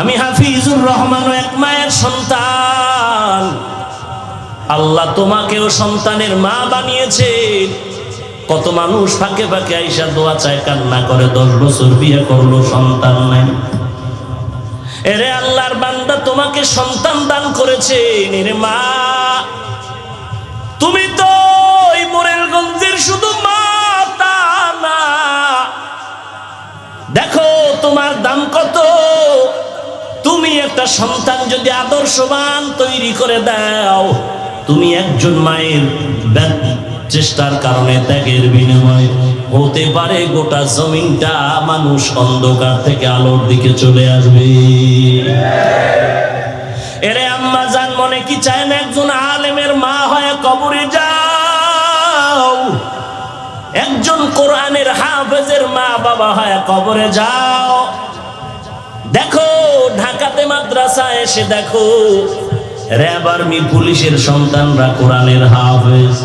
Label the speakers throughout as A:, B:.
A: আমি হাফিজুর রহমান এক মায়ের সন্তান। আল্লাহ তোমাকেও সন্তানের মা বানিয়েছেন। কত মানুষ ফাঁকে ফাঁকে আইসা দোয়া চায়, কান্না করে, দশ বছর বিয়ে করল, সন্তান নাই। এরে আল্লাহর বান্দা তোমাকে সন্তান দান করেছে এরে মা। তুমি তো ওই মোরেলগঞ্জের শুধু মা, তা না। দেখো তোমার দাম কত? সন্তান যদি আদর্শবান তৈরি করে দাও, তুমি একজন মায়ের চেষ্টার কারণে ত্যাগের বিনিময় হতে পারে গোটা জমিনটা মানুষ অন্ধকার থেকে আলোর দিকে চলে আসবে। এরে আম্মা জান, মনে কি চায় না একজন আলেমের মা হয়ে কবরে যাও? একজন কোরআনের হাফেজের মা বাবা হয় কবরে যাও। দেখো, ঢাকাতে মাদ্রাসা এসে দেখো র্যাব আর্মি পুলিশের সন্তানরা কোরআনের হাফেজ।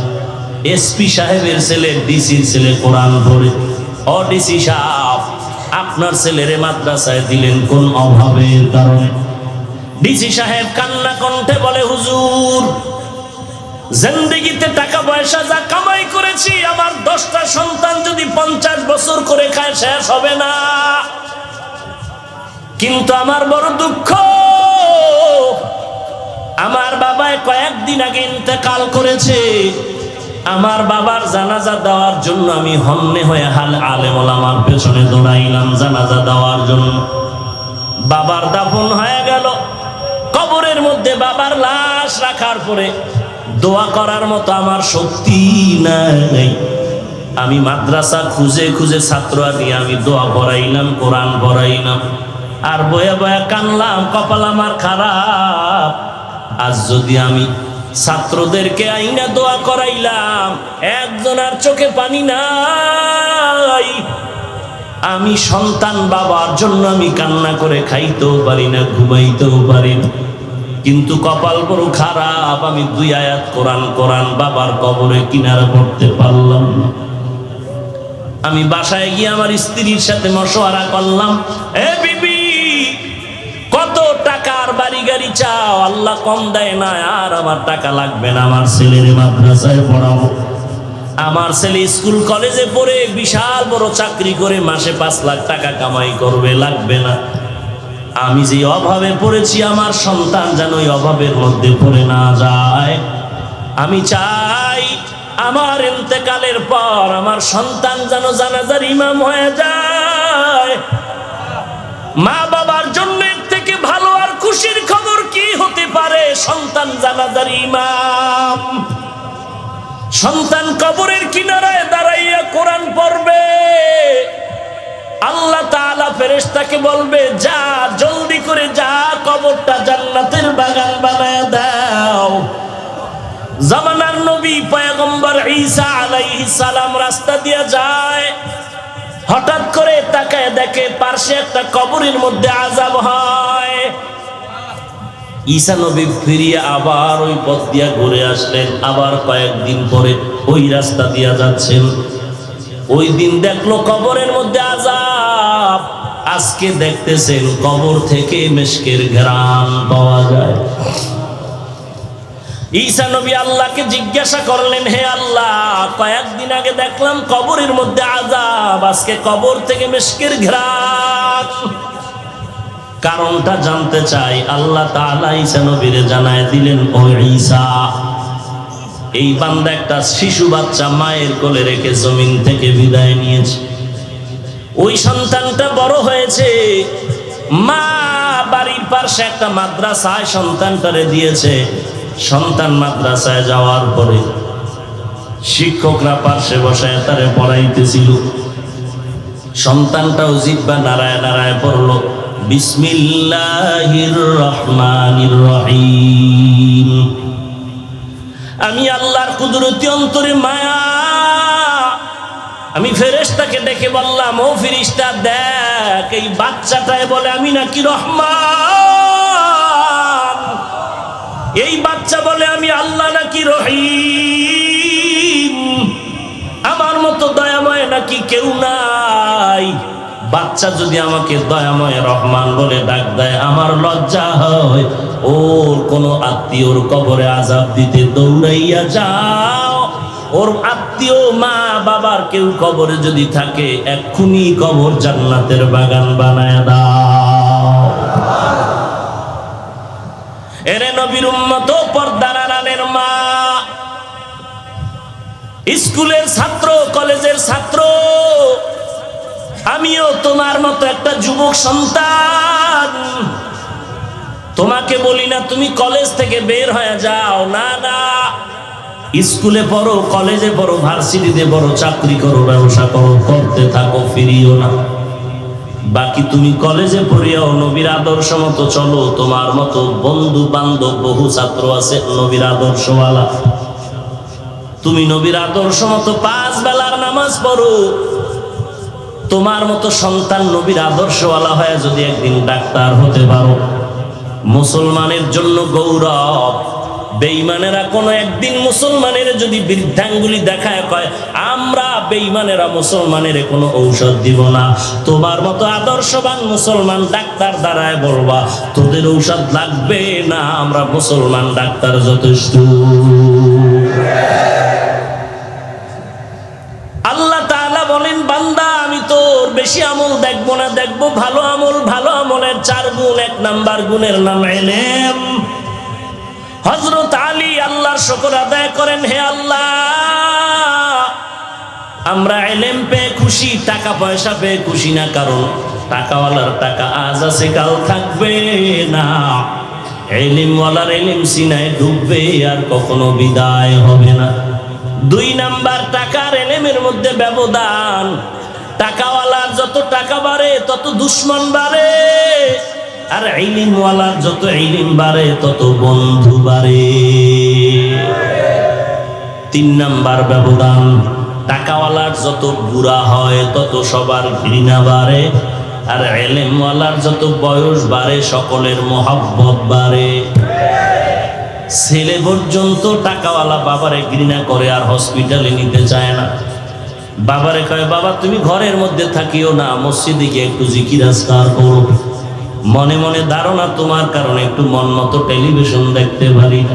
A: এসপি সাহেবের ছেলে, ডিসির ছেলে কোরআন ধরে ও ডিসি সাহেব, আপনার ছেলেরে মাদ্রাসায় দিলেন কোন অভাবের কারণে? ডিসি সাহেব কান্না কণ্ঠে বলে, হুজুর, জিন্দেগিতে টাকা পয়সা যা কামাই করেছি, আমার দশটা সন্তান যদি পঞ্চাশ বছর করে খায়, শেষ হবে না। কিন্তু আমার বড় দুঃখ। আমার বাবায় কয়েকদিন আগে ইন্তেকাল করেছে। আমার বাবার জানাজা দেওয়ার জন্য আমি হন্যে হয়ে হাল আলেমল আমার পেছনে দৌড়াইলাম জানাজা দেওয়ার জন্য। বাবার দাফন হয়ে গেল। কবরের মধ্যে বাবার লাশ রাখার পরে দোয়া করার মতো আমার শক্তি নাই। আমি মাদ্রাসা খুঁজে খুঁজে ছাত্র নিয়ে আমি দোয়া পড়াইলাম, কোরআন পড়াইলাম। আর বয়ে বয়ে কানলাম, কপাল আমার খারাপ। আজ যদি আমি ছাত্রদেরকে আইনা দোয়া করাইলাম একজনের চোখে পানি নাই। আমি সন্তান বাবার জন্য আমি কান্না করে খাইতেও পারি না, ঘুমাইতেও পারি কিন্তু কপাল বড় খারাপ, আমি দুই আয়াত কোরআন কোরআন বাবার কবরে কিনারা পড়তে পারলাম আমি বাসায় গিয়ে আমার স্ত্রীর সাথে মশওয়ারা করলাম, এ বিবি কত টাকার বাড়ি গাড়ি চাও? আল্লাহ কম দেয় না, আর আমার টাকা লাগবে না। আমার ছেলের মাদ্রাসায় পড়াবো। আমার ছেলে স্কুল কলেজে পড়ে বিশাল বড় চাকরি করে মাসে পাঁচ লাখ টাকা কামাই করবে, লাগবে না। আমি যে অভাবে পড়েছি, আমার সন্তান যেন ওই অভাবের মধ্যে পড়ে না যায়। আমি চাই আমার ইন্তেকালের পর আমার সন্তান যেন জানাজার ইমাম হয়ে যায়। মা বাবার জন্য জানাজার ইমাম। সন্তান কবরের কিনারায় দাঁড়াইয়া কোরআন পড়বে। আল্লাহ তাআলা ফেরেশতাকে বলবে, যা, জলদি করে যা, কবরটা জান্নাতের বাগান বানায় দাও। জামানার নবী পয়গম্বর ঈসা আলাইহিস সালাম রাস্তা দিয়ে যায়। হঠাৎ করে তাকায় দেখে পার্শ্বে একটা কবরের মধ্যে আজাব হয়। ঈসা নবী ফিরিয়ে আবার ওই পথ দিয়া ঘুরে আসলেন। আবার কয়েকদিন পরে ওই রাস্তা দিয়া যাচ্ছেন। ওই দিন দেখল কবরের মধ্যে আজাব আজকে দেখতেছেন কবর থেকে মেশকের ঘ্রাণ পাওয়া যায়। ঈসা নবী আল্লাহকে জিজ্ঞাসা করলেন, হে আল্লাহ, কয়েকদিন আগে দেখলাম কবরের মধ্যে আজাব আজকে কবর থেকে মেশকের ঘ্রাণ কারণটা জানতে চাই, আল্লাহ তাআলা নবীরে জানায় দিলেন, ও ঈসা, এই বান্দা একটা শিশু বাচ্চা মায়ের কোলে রেখে জমিন থেকে বিদায় নিয়েছে। ওই সন্তানটা বড় হয়েছে। মা বাড়ির পাশে একটা মাদ্রাসায় সন্তানটারে দিয়েছে। সন্তান মাদ্রাসায় যাওয়ার পরে শিক্ষকরা পার্শ্বে বসায় তারে পড়াইতেছিল। সন্তানটাও জিব্বা নারায় নারায় পড়ল। বিসমিল্লাহির রহমানির রহিম আমি আল্লাহর কুদরতি অন্তরে মায়া। আমি ফেরেশতাকে ডেকে বললাম, ও ফিরিস্তা দেখ, এই বাচ্চাটায় বলে আমি নাকি রহমান। এই বাচ্চা বলে আমি আল্লাহ নাকি রহিম। আমার মতো দয়াময় নাকি কেউ নাই। বাচ্চা যদি আমাকে দয়াময় রহমান বলে ডাক দেয়, আমার লজ্জা হয়। ওর কোনো আত্মীয়র কবরে আজাব দিতে দৌড়াইয়া যাও। ওর আত্মীয় মা বাবার কেউ কবরে যদি থাকে, এক্ষুনি কবর জান্নাতের বাগান বানায় দাও। এরে নবীর উম্মত পর্দার আড়ালের মা। স্কুলের ছাত্র, কলেজের ছাত্র আমিও তোমার মতো একটা যুবক সন্তান। তোমাকে বলি না, তুমি কলেজ থেকে বের হয়ে যাও। না না। স্কুলে পড়ো, কলেজে পড়ো, ভার্সিটিতে পড়ো, চাকরি করো, ব্যবসা করো করতে থাকো, ফিরিও না। বাকি তুমি কলেজে পড়িয়াও নবীর আদর্শ মতো চলো। তোমার মতো বন্ধু বান্ধব বহু ছাত্র আছে নবীর আদর্শওয়ালা। তুমি নবীর আদর্শ মতো পাঁচ বেলার নামাজ পড়ো। তোমার মতো সন্তান নবীর আদর্শওয়ালা হয়ে যদি একদিন ডাক্তার হতে পারো। মুসলমানের জন্য গৌরব। বেঈমানেরা কোনো একদিন মুসলমানের যদি বৃদ্ধাঙ্গুলি দেখায়, কয়, আমরা বেঈমানেরা মুসলমানের কোনো ঔষধ দিব না। তোমার মতো আদর্শবান মুসলমান ডাক্তার দ্বারায় বলবা, তোদের ঔষধ লাগবে না, আমরা মুসলমান ডাক্তার যথেষ্ট। দেখব ভালো আমল, ভালো আমলের চার গুণ, এক নাম্বার গুণের নাম এলেম। হজরত আলী আল্লাহর শকর আদায় করেন, হে আল্লাহ, আমরা এলেম পেয়ে খুশি, টাকা পয়সা পেয়ে খুশি না, কারণ টাকাওয়ালার টাকা আজ আছে, কাল থাকবে না। এলিমওয়ালার এলিম সিনায় ডুববে আর কখনো বিদায় হবে না। দুই নাম্বার, টাকার এলেমের মধ্যে ব্যবধান। টাকাওয়ালার যত টাকা বাড়ে, তত দুশ্মন বাড়ে। আর ইলিমওয়ালার যত ইলিম বাড়ে, তত বন্ধু বাড়ে। তিন নাম্বার ব্যবধান, টাকাওয়ালার যত বুড়া হয়, তত সবার ঘৃণা বাড়ে। আর এলেমওয়ালার যত বয়স বাড়ে, সকলের মহাব্বত বাড়ে। ছেলে পর্যন্ত টাকাওয়ালা বাবারে ঘৃণা করে আর হসপিটালে নিতে চায় না। বাবারে কয়, বাবা, তুমি ঘরের মধ্যে থাকিও না, মসজিদে গিয়ে একটু জিকিরাজকার করো। মনে মনে ধারণা তোমার কারণে একটু মন মতো টেলিভিশন দেখতে পারি।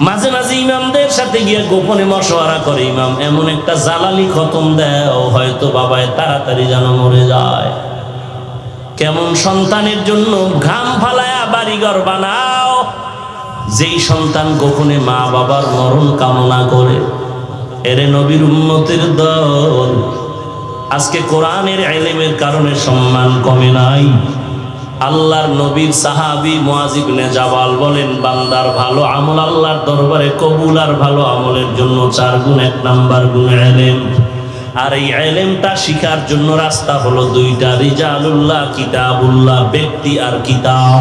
A: মাঝে মাঝে ইমামদের সাথে গিয়ে গোপনে মশওয়ারা করে, ইমাম, এমন একটা জালালি খতম দেয় হয়তো বাবায় তাড়াতাড়ি যেন মরে যায়। কেমন সন্তানের জন্য ঘাম ফালায়া বাড়িঘর বানাও। যেই সন্তান গোপনে মা বাবার মরণ কামনা করে। এরে নবীর উন্নতির দল। আজকে কোরআনের এলেমের কারণে সম্মান কমে নাই। আল্লাহর নবীর সাহাবি মুয়াজিবনে জাবাল বলেন, বান্দার ভালো আমল আল্লাহর দরবারে কবুল আর ভালো আমলের জন্য চার গুণ এক নাম্বার গুণ এলেম। আর এই এলেমটা শিখার জন্য রাস্তা হলো দুইটা, রিজালুল্লাহ, কিতাবুল্লাহ, ব্যক্তি আর কিতাব।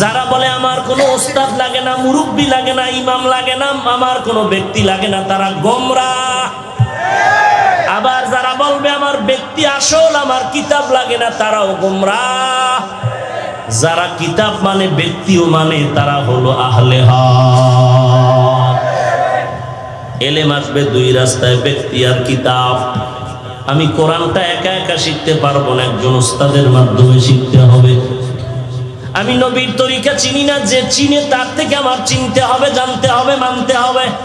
A: যারা বলে আমার কোনো ওস্তাদ লাগে না, মুরব্বী লাগে না, ইমাম লাগে না, আমার কোনো ব্যক্তি লাগে না, তারা গোমরা। আবার যারা বলবে আমার ব্যক্তি আসল, আমার কিতাব লাগে না, তারাও গোমরা। যারা কিতাব মানে ব্যক্তিও মানে তারা হলো আহলে হক। এলেম আসবে দুই রাস্তায়, ব্যক্তি আর কিতাব। আমি কোরআনটা একা একা শিখতে পারব না, একজন ওস্তাদের মাধ্যমে শিখতে হবে। আমি নবীর তরিকা চিনি না, যে চিনে তার থেকে আমার চিনতে হবে, জানতে হবে, মানতে হবে।